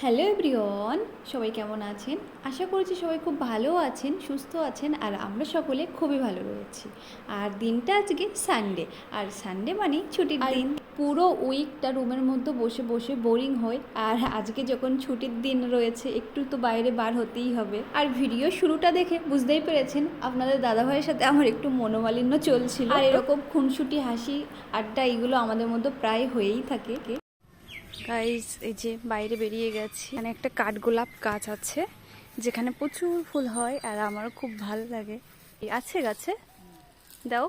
Hello everyone সবাই কেমন আছেন? আশা করছি সবাই খুব ভালো আছেন সুস্থ আছেন আর আমরা সকলে খুবই ভালো রয়েছি। আর দিনটা আজকে সানডে আর সানডে মানে ছুটির দিন। পুরো উইকটা রুমের মধ্যে বসে বসে বোরিং হয় আর আজকে যখন ছুটির দিন রয়েছে একটু তো বাইরে বার হতেই হবে। আর ভিডিও শুরুটা দেখে বুঝতেই পেরেছেন আপনাদের দাদাভাইয়ের সাথে আমার একটু মনোমালিন্য চলছিল। আর এরকম খুনসুটি হাসি আড্ডা এগুলো আমাদের মধ্যে প্রায় হয়েই থাকে। গাইজ এই যে বাইরে বেরিয়ে গেছি। মানে একটা কাঠগোলাপ গাছ আছে, যেখানে প্রচুর ফুল হয় আর আমারও খুব ভালো লাগে। আছে গাছে? দাও।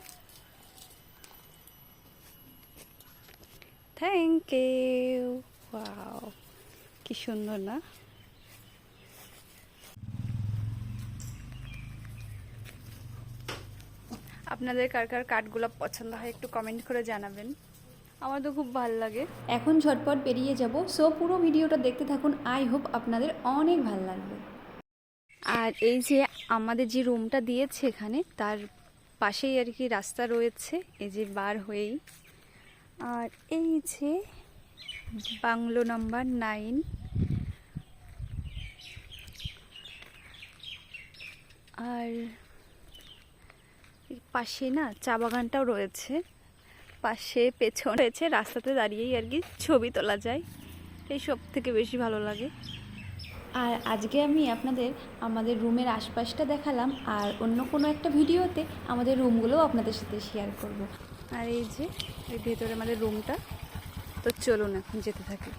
থ্যাংক ইউ কি সুন্দর না? আপনাদের কার কার কাঠগোলাপ পছন্দ হয় একটু কমেন্ট করে জানাবেন। আমার তো খুব ভালো লাগে। এখন ঝটপট বেরিয়ে যাব। সো পুরো ভিডিওটা দেখতে থাকুন। আই হোপ আপনাদের অনেক ভালো লাগবে। আর এই যে আমাদের যে রুমটা দিয়েছে এখানে তার পাশেই আর কি রাস্তা রয়েছে। এই যে বার হয়েই। আর এই যে বাংলো নাম্বার নাইন। আর পাশে না চা বাগানটাও রয়েছে। পাশে পেছন রয়েছে রাস্তাতে দাঁড়িয়েই আর কি ছবি তোলা যায় এই সব থেকে বেশি ভালো লাগে। আর আজকে আমি আপনাদের আমাদের রুমের আশপাশটা দেখালাম আর অন্য কোনো একটা ভিডিওতে আমাদের রুমগুলোও আপনাদের সাথে শেয়ার করব। আর এই যে এই ভেতরে আমাদের রুমটা তো চলুন এখন যেতে থাকি।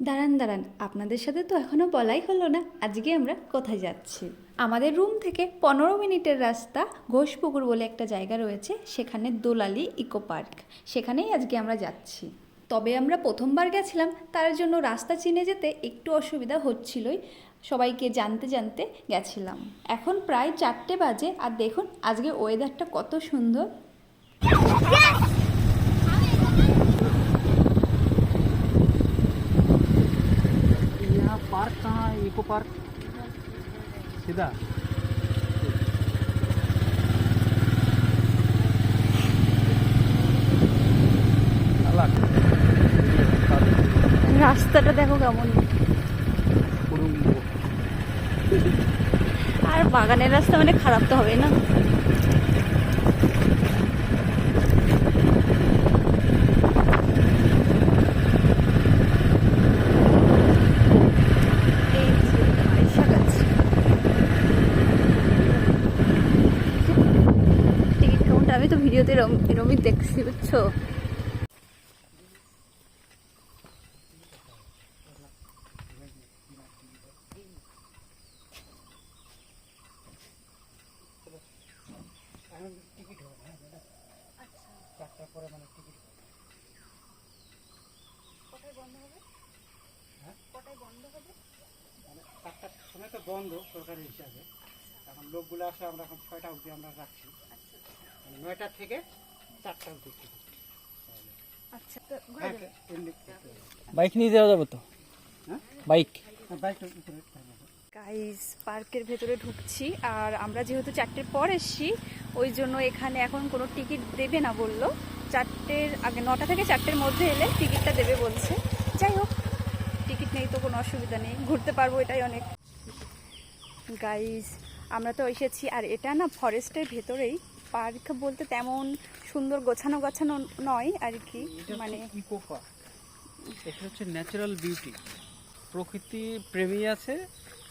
দাঁড়ান দাঁড়ান, আপনাদের সাথে তো এখনও বলাই হলো না। আজকে আমরা কোথায় যাচ্ছি? আমাদের রুম থেকে পনেরো মিনিটের রাস্তা ঘোষপুকুর বলে একটা জায়গা রয়েছে, সেখানে দোলালি ইকো পার্ক। সেখানেই আজকে আমরা যাচ্ছি। তবে আমরা প্রথমবার গেছিলাম, তার জন্য রাস্তা চিনে যেতে একটু অসুবিধা হচ্ছিলই। সবাইকে জানতে জানতে গেছিলাম। এখন প্রায় চারটে বাজে, আর দেখুন, আজকে ওয়েদারটা কত সুন্দর। সিধা? রাস্তাটা দেখো কেমন। আর বাগানের রাস্তা মানে খারাপ তো হবে না। ভিডিওতে এরম এরমই দেখছি, বুঝছ? বন্ধ সরকারি হিসাবে এখন লোকগুলো আসে আমরা এখন ছয়টা অবধি আমরা রাখছি নয়টা থেকে চারটা অবধি আচ্ছা হ্যাঁ, বাইক নিয়ে যাওয়া যাবে তো? হ্যাঁ? বাইক? গাইস পার্কের ভেতরে ঢুকছি আর আমরা যেহেতু চারটের পর এসছি ওই জন্য এখানে এখন কোনো টিকিট দেবে না বলল। চারটের আগে নটা থেকে চারটের মধ্যে এলে টিকিটটা দেবে বলছে। যাই হোক টিকিট নেই তো কোনো অসুবিধা নেই। ঘুরতে পারব এটাই অনেক। গাইস আমরা তো এসেছি আর এটা না ফরেস্টের ভেতরেই। পার্ক বলতে তেমন সুন্দর গোছানো গোছানো নয় আর কি মানে এটা হচ্ছে ন্যাচারাল বিউটি প্রকৃতি প্রেমী আছে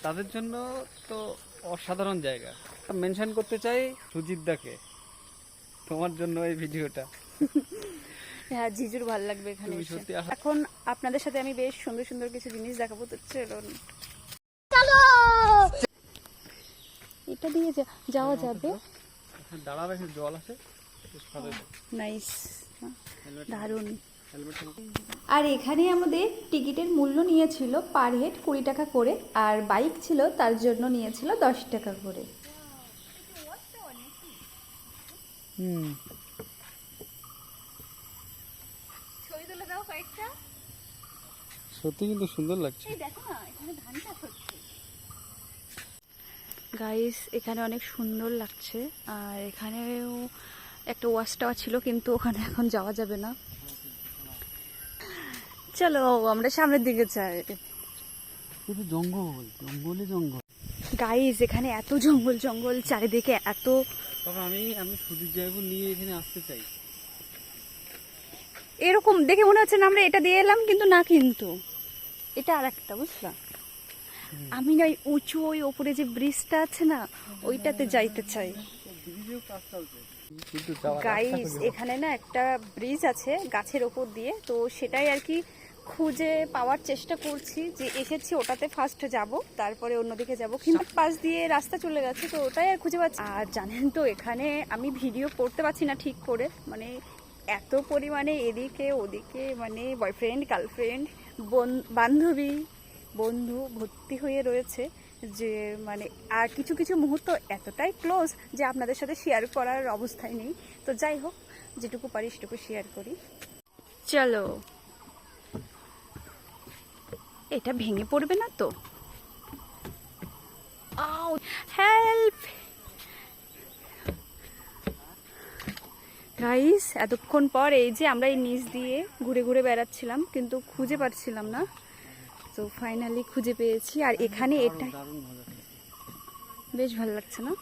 তাদের জন্য তো অসাধারণ জায়গা। মেনশন করতে চাই সুজিত দাকে। তোমার জন্য এই ভিডিওটা। হ্যাঁ জিজুর ভালো লাগবে এখানে। এখন আপনাদের সাথে আমি বেশ সুন্দর সুন্দর কিছু জিনিস দেখাবো তো চলুন। এটা দিয়ে যাওয়া যাবে। এখানে দাঁড়াবে এখানে জল আছে। নাইস। দারুণ। আর এখানে আমাদের টিকিটের মূল্য নিয়েছিল পার হেড কুড়ি টাকা করে আর বাইক ছিল তার জন্য নিয়েছিল দশ টাকা করে। হুম। সত্যি কিন্তু সুন্দর লাগছে। দেখো না এখানে ধান চাষ হচ্ছে গাইস এখানে অনেক সুন্দর লাগছে। আর এখানেও একটা ওয়াশ টাওয়ার ছিল কিন্তু ওখানে এখন যাওয়া যাবে না। চলো আমরা সামনের দিকে যাই। কিন্তু জঙ্গল জঙ্গলে জঙ্গল। গাইজ এখানে এত জঙ্গল জঙ্গল চারিদিকে এত তবে আমি আমি সুদীপ জায়গা নিয়ে এখানে আসতে চাই। এরকম দেখে মনে হচ্ছে না আমরা এটা দিয়ে এলাম কিন্তু না কিন্তু। এটা আর একটা বুঝলাম আমি না উঁচু ওই ওপরে যে ব্রিজটা আছে না ওইটাতে যাইতে চাই। গাইস এখানে না একটা ব্রিজ আছে গাছের ওপর দিয়ে তো সেটাই আর কি খুঁজে পাওয়ার চেষ্টা করছি যে এসেছি ওটাতে ফার্স্ট যাব তারপরে অন্যদিকে যাব। কিন্তু পাশ দিয়ে রাস্তা চলে গেছে তো ওটাই আর খুঁজে পাচ্ছি আর জানেন তো এখানে আমি ভিডিও করতে পারছি না ঠিক করে মানে এত পরিমাণে এদিকে ওদিকে মানে বয়ফ্রেন্ড গার্লফ্রেন্ড বান্ধবী বন্ধু ভর্তি হয়ে রয়েছে যে মানে আর কিছু কিছু মুহূর্ত এতটাই ক্লোজ যে আপনাদের সাথে শেয়ার করার অবস্থায় নেই। তো যাই হোক, যেটুকু পারি সেটুকু শেয়ার করি। চলো। এটা ভেঙে পড়বে না তো? হেল্প গাইস এতক্ষণ পর এই যে আমরা এই নিচ দিয়ে ঘুরে ঘুরে বেড়াচ্ছিলাম, কিন্তু খুঁজে পাচ্ছিলাম না। তো ফাইনালি খুঁজে পেয়েছি। আর এখানে এটা। বেশ ভালো লাগছে না?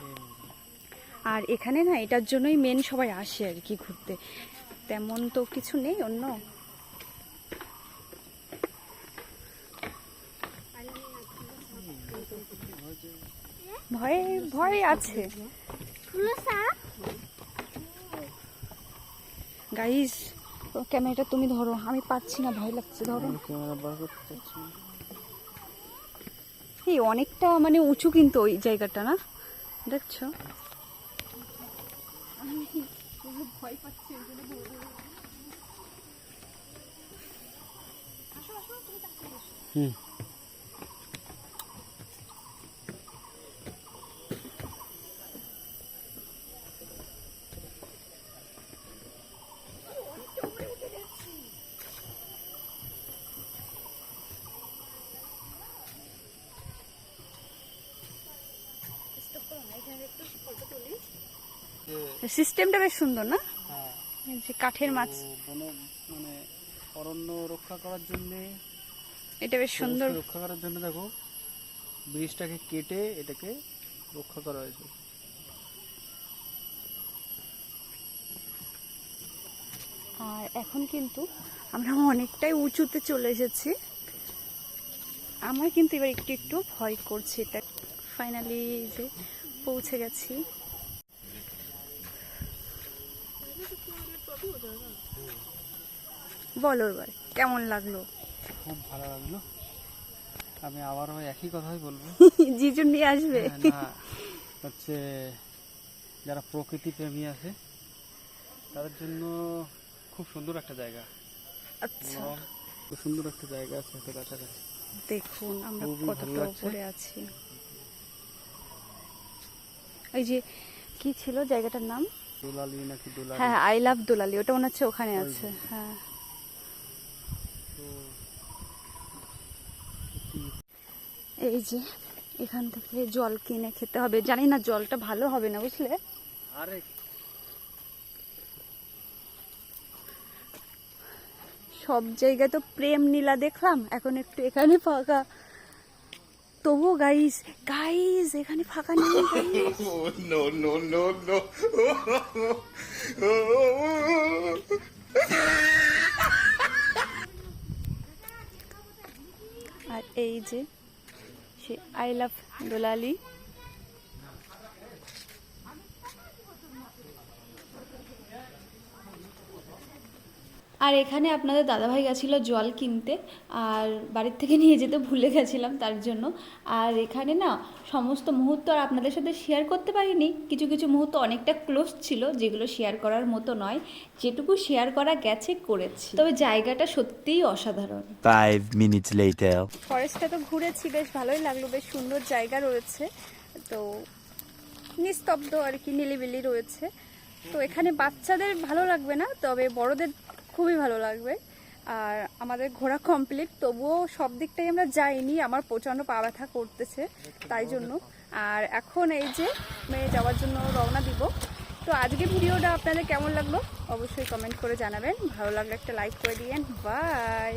আর এখানে না এটার জন্যই মেন সবাই আসে আর কি ঘুরতে। তেমন তো কিছু নেই অন্য। ভয় ভয় আছে। গাইস ক্যামেরাটা তুমি ধরো। আমি পাচ্ছি না ভয় লাগছে ধরো। ক্যামেরা বার করতে এই অনেকটা মানে উঁচু কিন্তু ওই জায়গাটা না? দেখছ? ভয় হুম। সিস্টেমটা বেশ সুন্দর না? হ্যাঁ। যে কাঠের মাছ। মানে অরণ্য রক্ষা করার জন্যে এটা বেশ সুন্দর। রক্ষা করার জন্য দেখো ব্রিজটাকে কেটে এটাকে রক্ষা করা হয়েছে। আর এখন কিন্তু আমরা অনেকটাই উঁচুতে চলে এসেছি। আমার কিন্তু এবার একটু একটু ভয় করছে। এটা ফাইনালি যে পৌঁছে গেছি। বলো এবার কেমন লাগল? খুব ভালো লাগল। আমি আবারও একই কথাই বলব। জিজু নিয়ে আসবে। হ্যাঁ, হচ্ছে যারা প্রকৃতি প্রেমী আছে তাদের জন্য খুব সুন্দর একটা জায়গা। আচ্ছা। খুব সুন্দর একটা জায়গা আছে এত কাছাকাছি দেখুন আমরা কতটা উপরে আছি। ওই যে কি ছিল জায়গাটার নাম? দোলালি নাকি দোলালি? হ্যাঁ আই লাভ দোলালি ওটা মনে হচ্ছে ওখানে আছে হ্যাঁ। এই যে এখান থেকে জল কিনে খেতে হবে। জানি না জলটা ভালো হবে না বুঝলে? আরে। সব জায়গায় তো প্রেম নীলা দেখলাম এখন একটু এখানে ফাঁকা। তবু গাইস গাইস এখানে ফাঁকা নেই নো নো নো no. আর এই যে সে আই লাভ দোলালি আর এখানে আপনাদের দাদাভাই গেছিল জল কিনতে আর বাড়ির থেকে নিয়ে যেতে ভুলে গেছিলাম তার জন্য। আর এখানে না সমস্ত মুহূর্ত আর আপনাদের সাথে শেয়ার করতে পারিনি। কিছু কিছু মুহূর্ত অনেকটা ক্লোজ ছিল যেগুলো শেয়ার করার মতো নয়। যেটুকু শেয়ার করা গেছে করেছি। তবে জায়গাটা সত্যিই অসাধারণ। Five minutes later. ফরেস্টটা তো ঘুরেছি বেশ ভালোই লাগল বেশ সুন্দর জায়গা রয়েছে। তো নিস্তব্ধ আর কি নিলিবিলি রয়েছে। তো এখানে বাচ্চাদের ভালো লাগবে না? তবে বড়দের খুবই ভালো লাগবে। আর আমাদের ঘোরা কমপ্লিট তবুও সব দিকটাই আমরা যাইনি, আমার প্রচণ্ড পা ব্যথা করতেছে, তাই জন্য। আর এখন এই যে মেয়ে যাওয়ার জন্য রওনা দিব। তো আজকে ভিডিওটা আপনাদের কেমন লাগল? অবশ্যই কমেন্ট করে জানাবেন। ভালো লাগলে একটা লাইক করে দিয়েন। বাই